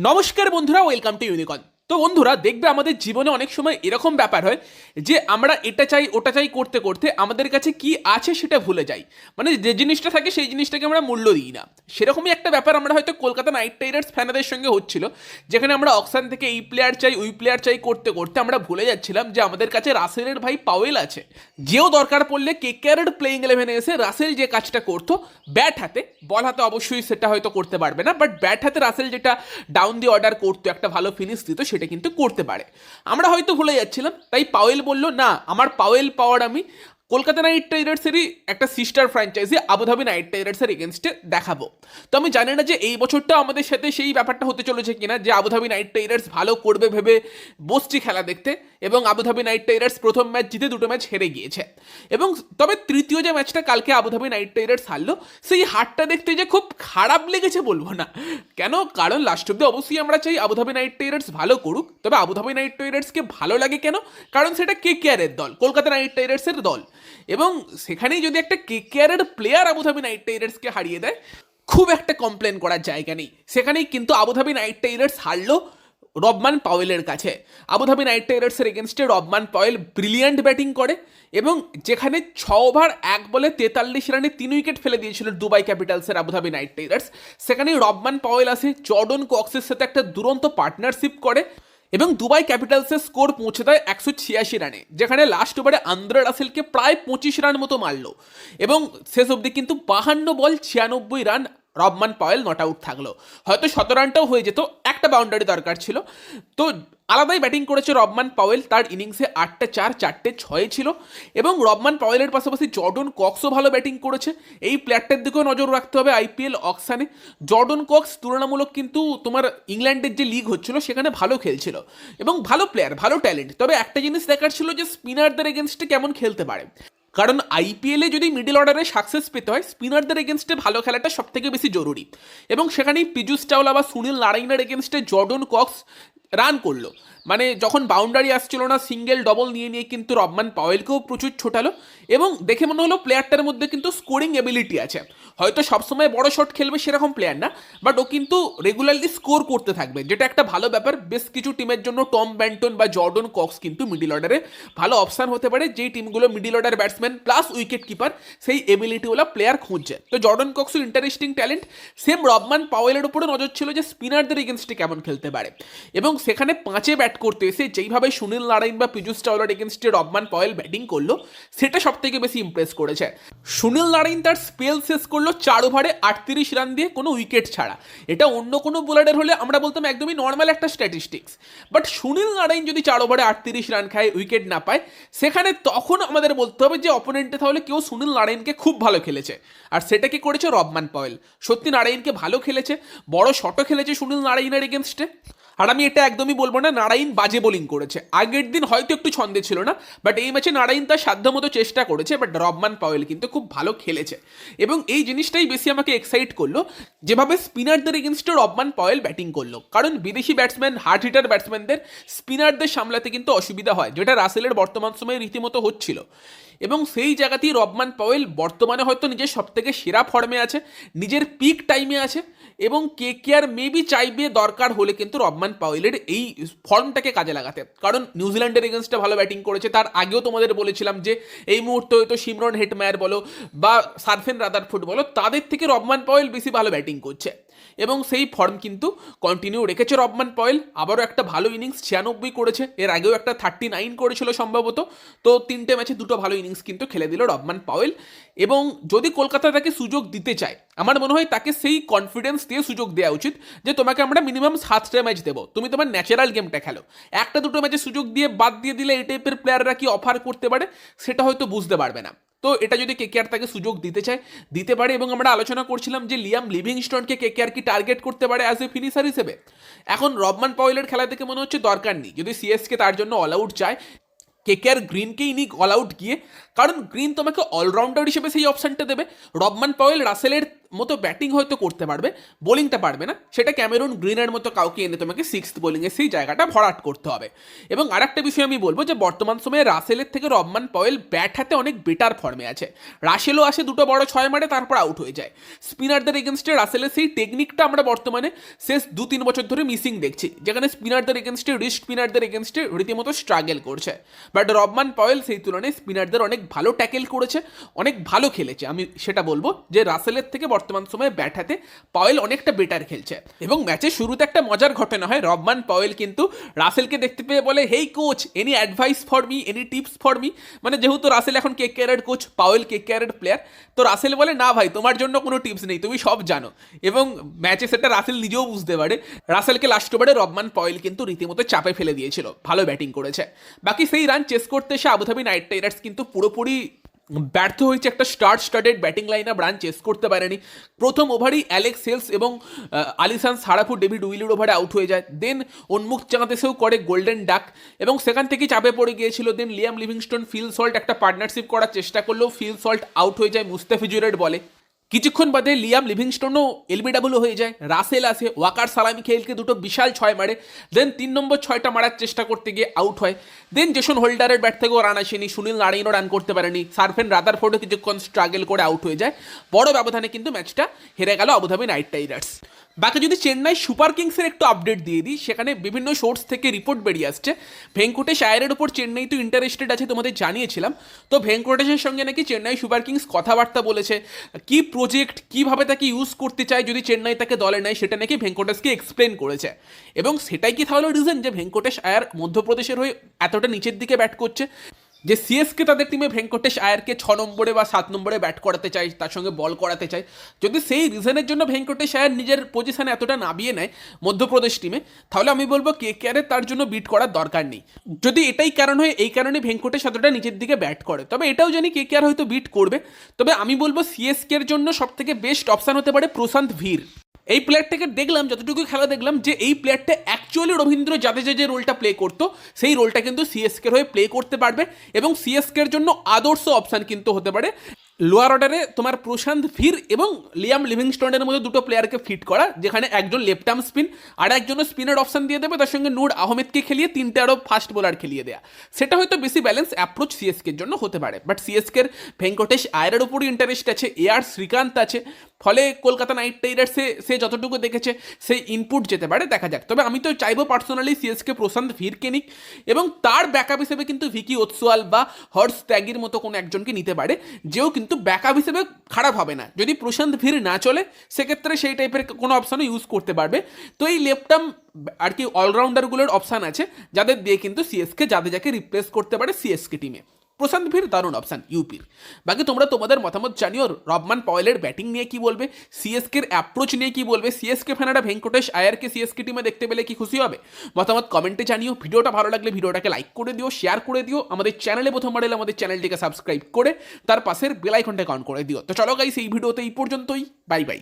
নমস্কার বন্ধুরা welcome to ইউনিকন তো বন্ধুরা, দেখবে আমাদের জীবনে অনেক সময় এরকম ব্যাপার হয় যে আমরা এটা চাই, ওটা চাই করতে করতে আমাদের কাছে কি আছে সেটা ভুলে যাই। মানে যে জিনিসটা থাকে সেই জিনিসটাকে আমরা মূল্য দিই না। সেরকমই একটা ব্যাপার আমরা হয়তো কলকাতা নাইট রাইডার্স ফ্যানাদের সঙ্গে হচ্ছিল, যেখানে আমরা অক্সান থেকে এই প্লেয়ার চাই, ওই প্লেয়ার চাই করতে করতে আমরা ভুলে যাচ্ছিলাম যে আমাদের কাছে রাসেলের ভাই পাওয়েল আছে। যেও দরকার পড়লে কে কেয়ারের প্লেইং ইলেভেনে এসে রাসেল যে কাজটা করতো ব্যাট হাতে বল হাতে অবশ্যই সেটা হয়তো করতে পারবে না বাট ব্যাট হাতে রাসেল যেটা ডাউন দি অর্ডার করতো, একটা ভালো ফিনিশ দিত, সেটা কিন্তু করতে পারে। আমরা হয়তো ভুলে যাচ্ছিলাম, তাই পাওয়েল বলল, না, আমার পাওয়েল পাওয়ার আমি কলকাতা নাইট রাইডার্সেরই একটা সিস্টার ফ্র্যাঞ্চাইজি আবুধাবি নাইট রাইডার্সের এগেনস্টে দেখাবো। তো আমি জানি না যে এই বছরটা আমাদের সাথে সেই ব্যাপারটা হতে চলেছে কিনা, যে আবুধাবি নাইট রাইডার্স ভালো করবে ভেবে বসছি খেলা দেখতে, এবং আবুধাবি নাইট রাইডার্স প্রথম ম্যাচ জিতে দুটো ম্যাচ হেরে গিয়েছে। এবং তবে তৃতীয় যে ম্যাচটা কালকে আবুধাবি নাইট রাইডার্স হারলো, সেই হারটা দেখতে যে খুব খারাপ লেগেছে বলব না। কেন? কারণ লাস্ট অব্দি অবশ্যই আমরা চাই আবুধাবি নাইট রাইডার্স ভালো করুক। তবে আবুধাবি নাইট রাইডার্সকে ভালো লাগে কেন? কারণ সেটা কে কেয়ারের দল, কলকাতা নাইট রাইডার্সের দল। এবং সেখানেই যদি একটা কে কেয়ারের প্লেয়ার আবুধাবি নাইট রাইডার্সকে হারিয়ে দেয়, খুব একটা কমপ্লেন করার জায়গা নেই। সেখানেই কিন্তু আবুধাবি নাইট রাইডার্স হারলো রবমান পাওয়েলের কাছে। আবুধাবি নাইট রাইডার্সের এগেনস্টে রবমান পাওয়েল ব্রিলিয়ান্ট ব্যাটিং করে এবং যেখানে ছ ওভার এক বলে তেতাল্লিশ রানে তিন উইকেট ফেলে দিয়েছিল দুবাই ক্যাপিটালসের আবুধাবি নাইট রাইডার্স সেখানে রবমান পাওয়েল আসে জর্ডন কক্সের সাথে একটা দুরন্ত পার্টনারশিপ করে। এবং দুবাই ক্যাপিটালসের স্কোর পৌঁছে দেয় একশো ছিয়াশি রানে, যেখানে লাস্ট ওভারে আন্দ্রা রাসেলকে প্রায় পঁচিশ রান মতো মারলো। এবং শেষ অবধি কিন্তু বাহান্ন বল ছিয়ানব্বই run Rovman Powell not out থাকল। হয়তো শত রানটাও হয়ে যেত, একটা বাউন্ডারি দরকার ছিল। তো আলাদাই ব্যাটিং করেছে রবমান পাওয়েল তার ইনিংসে আটটা চার, চারটে ছয়ে ছিল। এবং রবমান পাওয়েলের পাশাপাশি জর্ডন কক্সও ভালো ব্যাটিং করেছে। এই প্লেয়ারটার দিকেও নজর রাখতে হবে আইপিএল অকশানে জর্ডন কক্স তুলনামূলক কিন্তু তোমার ইংল্যান্ডের যে লিগ হচ্ছিল, সেখানে ভালো খেলছিল। এবং ভালো প্লেয়ার ভালো ট্যালেন্ট তবে একটা জিনিস দেখার ছিল যে স্পিনারদের এগেনস্টে কেমন খেলতে পারে। কারণ আইপিএলে যদি মিডল অর্ডারে সাকসেস পেতে হয় স্পিনারদের এগেনস্টে ভালো খেলাটা সব থেকে বেশি জরুরি। এবং সেখানেই পিজুস চাওলা বা সুনীল নারায়ণের এগেনস্টে জর্ডন কক্স রান করল। মানে যখন বাউন্ডারি আসছিল না সিঙ্গেল ডবল নিয়ে নিয়ে কিন্তু রবমান পাওয়েলকেও প্রচুর ছোটালো এবং দেখে মনে হলো প্লেয়ারটার মধ্যে কিন্তু স্কোরিং এবিলিটি আছে। হয়তো সবসময় বড় শট খেলবে সেরকম প্লেয়ার না বাট ও কিন্তু রেগুলারলি স্কোর করতে থাকবে, যেটা একটা ভালো ব্যাপার। বেশ কিছু টিমের জন্য টম ব্যান্টন বা জর্ডন কক্স কিন্তু মিডিল অর্ডারে ভালো অপশান হতে পারে, যেই টিমগুলো middle order batsman plus wicket keeper সেই এবিলিটিওয়ালা প্লেয়ার খুঁজছে। তো জর্ডন কক্সও ইন্টারেস্টিং ট্যালেন্ট সেম রবমান পাওয়েলের উপরে নজর ছিল যে স্পিনারদের এগেনস্টে কেমন খেলতে পারে। এবং সেখানে পাঁচে ব্যাট করতে এসে যেইভাবে সুনীল নারায়ণ বা পীযুষ চাওলার এগেনস্টে রবমান পয়েল ব্যাটিং করল, সেটা সব থেকে বেশি ইমপ্রেস করেছে। সুনীল নারায়ণ তার স্পেল শেষ করল চার ওভারে আটত্রিশ রান দিয়ে কোনো উইকেট ছাড়া। এটা অন্য কোনো বোলারের হলে আমরা বলতাম একদমই নর্মাল একটা স্ট্যাটিস্টিক্স বাট সুনীল নারায়ণ যদি চার ওভারে আটত্রিশ রান খায় উইকেট না পায়, সেখানে তখন আমাদের বলতে হবে যে অপোনেন্টে তাহলে কেউ সুনীল নারায়ণকে খুব ভালো খেলেছে। আর সেটা কি করেছে রবমান পয়েল? সত্যি নারায়ণকে ভালো খেলেছে? বড় শটও খেলেছে সুনীল নারায়ণের এগেনস্টে আর আমি এটা একদমই বলব না, নারায়ণ বাজে বোলিং করেছে। আগের দিন হয়তো একটু ছন্দে ছিল না বাট এই ম্যাচে নারায়ণ তার সাধ্যমতো চেষ্টা করেছে বাট রবমান পাওয়েল কিন্তু খুব ভালো খেলেছে। এবং এই জিনিসটাই বেশি আমাকে এক্সাইট করল, যেভাবে স্পিনারদের এগেনস্টে রবমান পাওয়েল ব্যাটিং করল। কারণ বিদেশি ব্যাটসম্যান হার্ড হিটার ব্যাটসম্যানদের স্পিনারদের সামলাতে কিন্তু অসুবিধা হয়, যেটা রাসেলের বর্তমান সময়ে রীতিমতো হচ্ছিল। এবং সেই জায়গাতেই রবমান পাওয়েল বর্তমানে হয়তো নিজের সবথেকে সেরা ফর্মে আছে, নিজের পিক টাইমে আছে এবং কে কে আর মেবি চাইবে দরকার হলে কিন্তু রবমান পাওয়েলের এই ফর্মটাকে কাজে লাগাতে। কারণ নিউজিল্যান্ডের এগেনস্টে ভালো ব্যাটিং করেছে। তার আগেও তোমাদের বলেছিলাম যে এই মুহূর্তে হয়তো সিমরন হেটমায়ার বলো বা সার্ফেন রাদারফুড বলো, তাদের থেকে রবমান পাওয়েল বেশি ভালো ব্যাটিং করছে। এবং সেই ফর্ম কিন্তু কন্টিনিউ রেখেছে রবমান পয়েল। আবারও একটা ভালো ইনিংস ছিয়ানব্বই করেছে। এর আগেও একটা থার্টি নাইন করেছিল সম্ভবত। তো তিনটে ম্যাচে দুটো ভালো ইনিংস কিন্তু খেলে দিল রবমান পাওয়েল এবং যদি কলকাতা তাকে সুযোগ দিতে চায়, আমার মনে হয় তাকে সেই কনফিডেন্স দিয়ে সুযোগ দেওয়া উচিত যে তোমাকে আমরা মিনিমাম সাতটা ম্যাচ দেবো। তুমি তোমার ন্যাচারাল গেমটা খেলো। একটা দুটো ম্যাচে সুযোগ দিয়ে বাদ দিয়ে দিলে এই টাইপের প্লেয়াররা কি অফার করতে পারে, সেটা হয়তো বুঝতে পারবে না। তো এটা যদি কেকেআর তাকে সুযোগ দিতে চায়, দিতে পারে এবং আমরা আলোচনা করছিলাম যে লিয়াম লিভিংস্টনকে কেকেআর কি টার্গেট করতে পারে অ্যাজ এ ফিনিশার হিসেবে। এখন রবমান পাওয়েলের খেলা থেকে মনে হচ্ছে দরকার নেই। যদি সিএসকে তার জন্য অল আউট চায় কেকেআর গ্রিনকেই নিক অল আউট গিয়ে। কারণ গ্রিন তোমাকে অলরাউন্ডার হিসেবে সেই অপশানটা দেবে। রবমান পাওয়েল রাসেলের মতো ব্যাটিং হয়তো করতে পারবে, বোলিংটা পারবে না। সেটা ক্যামেরুন গ্রিনের মতো কাউকে এনে তোমাকে সিক্সথ বোলিংয়ে সেই জায়গাটা ভরাট করতে হবে। এবং আরেকটা বিষয় আমি বলব যে, বর্তমান সময়ে রাসেলের থেকে রবমান পয়েল ব্যাট হাতে অনেক বেটার ফর্মে আছে। রাসেলও আসে দুটো বড় ছয় মারে, তারপর আউট হয়ে যায়। স্পিনারদের এগেনস্টে রাসেলের সেই টেকনিকটা আমরা বর্তমানে শেষ দু তিন বছর ধরে মিসিং দেখছি। যেখানে স্পিনারদের এগেনস্টে রিস্ক স্পিনারদের এগেনস্টে রীতিমতো স্ট্রাগল করছে। বাট রবমান পয়েল সেই তুলনায় স্পিনারদের অনেক ভালো ট্যাকেল করেছে, অনেক ভালো খেলেছে। আমি সেটা বলব যে, রাসেলের থেকে বর্তমান সময়ে ব্যাট হাতে পয়েল অনেকটা বেটার খেলছে। এবং ম্যাচের শুরুতে একটা মজার ঘটনা হয়, রবমান পয়েল কিন্তু রাসেলকে দেখতে পেয়ে বলে, hey coach any advice for me any tips for me মানে যেহেতু রাসেল এখন কে কেয়ারের কোচ পাওয়েল কে কেয়ারের প্লেয়ার তো রাসেল বলে, না ভাই, তোমার জন্য কোনো টিপস নেই, তুমি সব জানো। এবং ম্যাচে সেটা রাসেল নিজেও বুঝতে পারে। রাসেলকে লাস্ট ওভারে রবমান পয়েল কিন্তু রীতিমতো চাপে ফেলে দিয়েছিল, ভালো ব্যাটিং করেছে। বাকি সেই রান চেস করতে এসে আবুধাবি নাইট রাইডার্স কিন্তু পুরোপুরি ব্যর্থ হয়েছে একটা start started batting line up run chase করতে পারেনি। প্রথম ওভারই অ্যালেক্স হেলস এবং আলিসান সারাফু ডেভিড উইলির ওভারে আউট হয়ে যায়। দেন উন্মুখ চাঁদেসেও করে গোল্ডেন ডাক এবং সেখান থেকে চাপে পড়ে গিয়েছিল। Then Liam Livingstone Phil Salt একটা পার্টনারশিপ করার চেষ্টা করলেও ফিল সল্ট আউট হয়ে যায় মুস্তাফিজুরের বলে। কিছুক্ষণ বাদে লিয়াম লিভিংস্টোনও এলবিডাব্লু হয়ে যায়। রাসেল আসে, ওয়াকার সালামি খেলকে দুটো বিশাল ছয় মারে, দেন তিন নম্বর ছয়টা মারার চেষ্টা করতে গিয়ে আউট হয়। দেন জেসন হোল্ডারের ব্যাট থেকেও রান আসেনি, সুনীল নারায়ণও রান করতে পারেনি। সার্ফেন রাদার ফোর্ডও কিছুক্ষণ স্ট্রাগল করে আউট হয়ে যায়। বড় ব্যবধানে কিন্তু ম্যাচটা হেরে গেল আবুধাবি নাইট রাইডার্স বাকি যদি চেন্নাই সুপার কিংসের একটু আপডেট দিয়ে দিই, সেখানে বিভিন্ন সোর্স থেকে রিপোর্ট বেরিয়ে আসছে। ভেঙ্কটেশ আয়ারের উপর চেন্নাই তো ইন্টারেস্টেড আছে তোমাদের জানিয়েছিলাম। তো ভেঙ্কটেশের সঙ্গে নাকি চেন্নাই সুপার কিংস কথাবার্তা বলেছে। কি প্রজেক্ট কীভাবে তাকে ইউজ করতে চায় যদি চেন্নাই তাকে দলে নেয়, সেটা নাকি ভেঙ্কটেশকে এক্সপ্লেন করেছে। এবং সেটাই কি তাহলে রিজন যে ভেঙ্কটেশ আয়ার মধ্যপ্রদেশের হয়ে এতটা নিচের দিকে ব্যাট করছে? যে সিএসকে তাদের টিমে ভেঙ্কটেশ আয়ারকে ছ নম্বরে বা সাত নম্বরে ব্যাট করাতে চায়, তার সঙ্গে বল করাতে চায়। যদি সেই রিজনের জন্য ভেঙ্কটেশ আয়ার নিজের পজিশনে এতটা নামিয়ে নেয় মধ্যপ্রদেশ টিমে তাহলে আমি বলব কে কেয়ারের তার জন্য বিট করার দরকার নেই। যদি এটাই কারণ হয়, এই কারণে ভেঙ্কটেশ এতটা নিচের দিকে ব্যাট করে। তবে এটাও জানি কে কেয়ার হয়তো বিট করবে। তবে আমি বলব সিএসকে এর জন্য সব থেকে বেস্ট অপশান হতে পারে প্রশান্ত ভীর। এই প্লেয়ারটাকে দেখলাম, যতটুকু খেলা দেখলাম, যে এই প্লেয়ারটা অ্যাকচুয়ালি রবীন্দ্র জাদেজা যে রোলটা প্লে করতো, সেই রোলটা কিন্তু সিএসকের হয়ে প্লে করতে পারবে এবং সিএসকের জন্য আদর্শ অপশান কিন্তু হতে পারে। লোয়ার অর্ডারে তোমার প্রশান্ত ভীর এবং লিয়াম লিভিংস্টোনের মধ্যে দুটো প্লেয়ারকে ফিট করা, যেখানে একজন লেফট আর্ম স্পিন আর একজনের স্পিনের অপশন দিয়ে দেবে, তার সঙ্গে নূর আহমেদকে খেলিয়ে তিনটে আরও ফাস্ট বোলার খেলিয়ে দেয়া। সেটা হয়তো বেশি ব্যালেন্স অ্যাপ্রোচ সিএসকের জন্য হতে পারে বাট সিএসকের ভেঙ্কটেশ আয়ারের উপরই ইন্টারেস্ট আছে এ আর শ্রীকান্ত আছে ফলে কলকাতা নাইট রাইডার্সে সে যতটুকু দেখেছে সেই ইনপুট যেতে পারে, দেখা যাক। তবে আমি তো চাইব পার্সোনালি সিএসকে প্রশান্ত ভীরকে নিক এবং তার ব্যাকআপ হিসেবে কিন্তু ভিকি ওৎসোয়াল বা হর্স ত্যাগির মতো কোনো একজনকে নিতে পারে, যেও কিন্তু ব্যাকআপ হিসেবে খারাপ হবে না। যদি প্রশান্ত ভীর না চলে, সেক্ষেত্রে সেই টাইপের কোনো অপশানও ইউজ করতে পারবে। তো এই লেফটাম আর কি অলরাউন্ডারগুলোর অপশান আছে, যাদের দিয়ে কিন্তু সিএসকে যাদের যাকে রিপ্লেস করতে পারে সিএসকে টিমে প্রশান্ত ভীর দারুণ অপশান ইউপির বাকি তোমরা তোমাদের মতামত জানিও, রবমান পয়েলের ব্যাটিং নিয়ে কি বলবে? সিএসকের অ্যাপ্রোচ নিয়ে কি বলবে? সিএসকে ফ্যানারা ভেঙ্কটেশ আয়ারকে সিএসকে টিমে দেখতে পেলে কি খুশি হবে? মতামত কমেন্টে জানিও। ভিডিওটা ভালো লাগলে ভিডিওটাকে লাইক করে দিও শেয়ার করে দিও। আমাদের চ্যানেলে প্রথমবার এলে আমাদের চ্যানেলটিকে সাবস্ক্রাইব করে, তার পাশের বেলাইকনটাকে অন করে দিও। তো চলো গাইস এই ভিডিওতে এই পর্যন্তই। Bye bye